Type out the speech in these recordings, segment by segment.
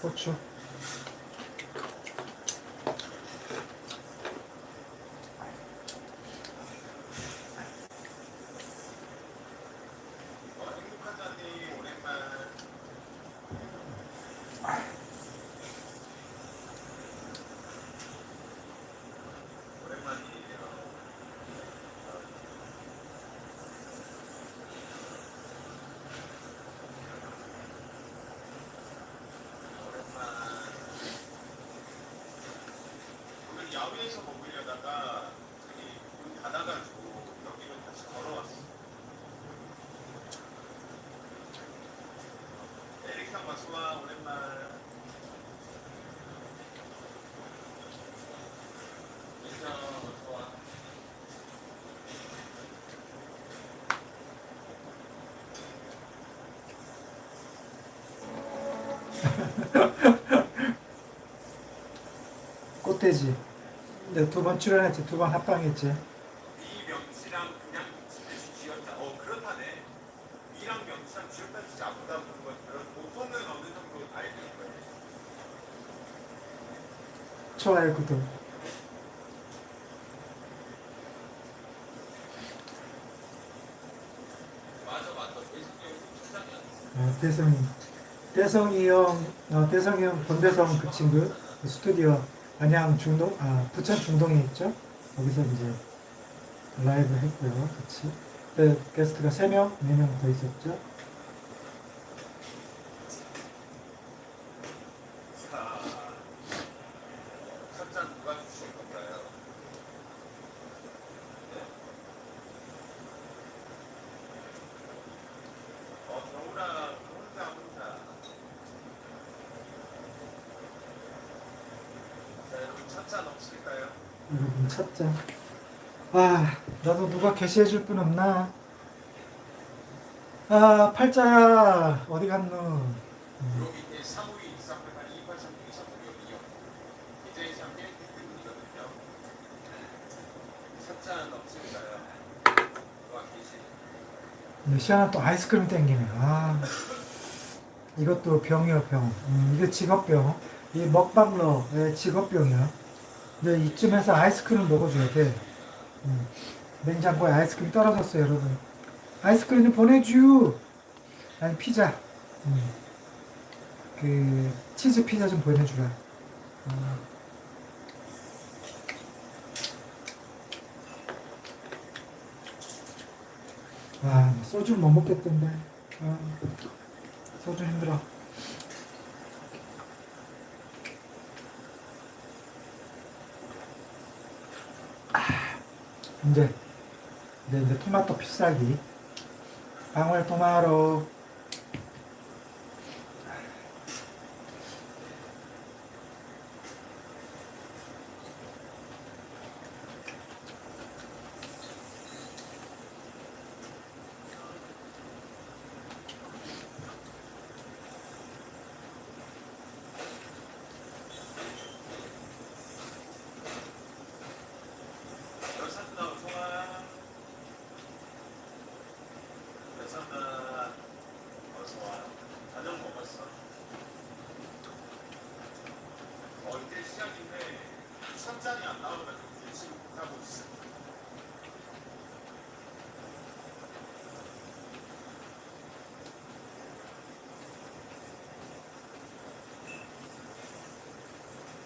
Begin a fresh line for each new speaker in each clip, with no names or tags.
고추.
행복한 자님 오랜만 오랜만이에요. 오랜만. 야외에서 먹으려다가 문 닫아가지고 여기로 다시 걸어왔어. 에릭 상 마수와 오랜만.
꽃돼지. 이제 두번 출연했지, 두 번 합방했지.
미명치랑 그냥 진짜 쥐었다. 어 그렇다네. 미랑 명치랑 쥐었다 진짜 아프다 보는 건 그런 보통은 어느 정도 알고 거예요.
좋아요, 구독.
맞아 맞아.
어, 대성이. 대성이 형, 어, 대성이 형, 본대성 그 친구, 그 스튜디오, 안양 중동, 아, 부천 중동에 있죠? 거기서 이제 라이브 했고요, 같이. 그때 게스트가 3명, 4명 더 있었죠?
자, 첫잔 누가 주실 건가요? 네. 어, 겨울아, 혼자 혼자. 자, 없을까요?
첫 잔. 아, 나도 누가 게시해 줄 분 없나? 아, 팔자야, 어디 갔노?
여기 이제 사무이 이사프가 2836 이사프거든요. 이제 잠깐 때문이거든요. 첫잔 없을까요? 누가 계시?
시아는 또 아이스크림 땡기네. 아, 이것도 병이야, 병. 음, 이게 직업병. 이 먹방러의 직업병이야. 이제 이쯤에서 아이스크림 먹어줘야 돼. 음, 냉장고에 아이스크림 떨어졌어요, 여러분. 아이스크림 좀 보내줘. 아니, 피자. 음, 그, 치즈 피자 좀 보내주라. 음. 아, 소주를 못 먹겠던데. 아, 소주 힘들어. 이제, 이제, 이제 토마토 필살기. 방울 토마토.
여산나 어서와. 저녁 먹었어. 어 이제 시작인데 첫 잔이 안 나와가지고 지금 못하고 있어.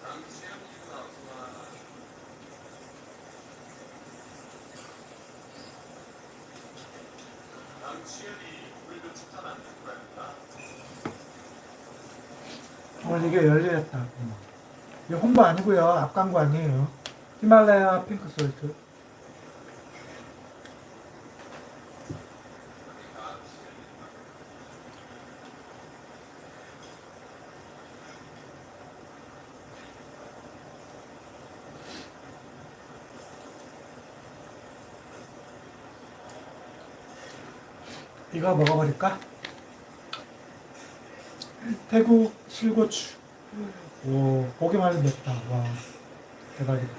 당시현이구나 어서와. 다음 치열이 우리도 추천 안 해줄 거야.
오늘 이게. 음. 이거 홍보 아니고요 앞광고 아니에요. 히말라야 핑크 솔트. 이거 먹어버릴까? 태국 실고추. 오, 보기만 해도 맵다. 와, 대박이다.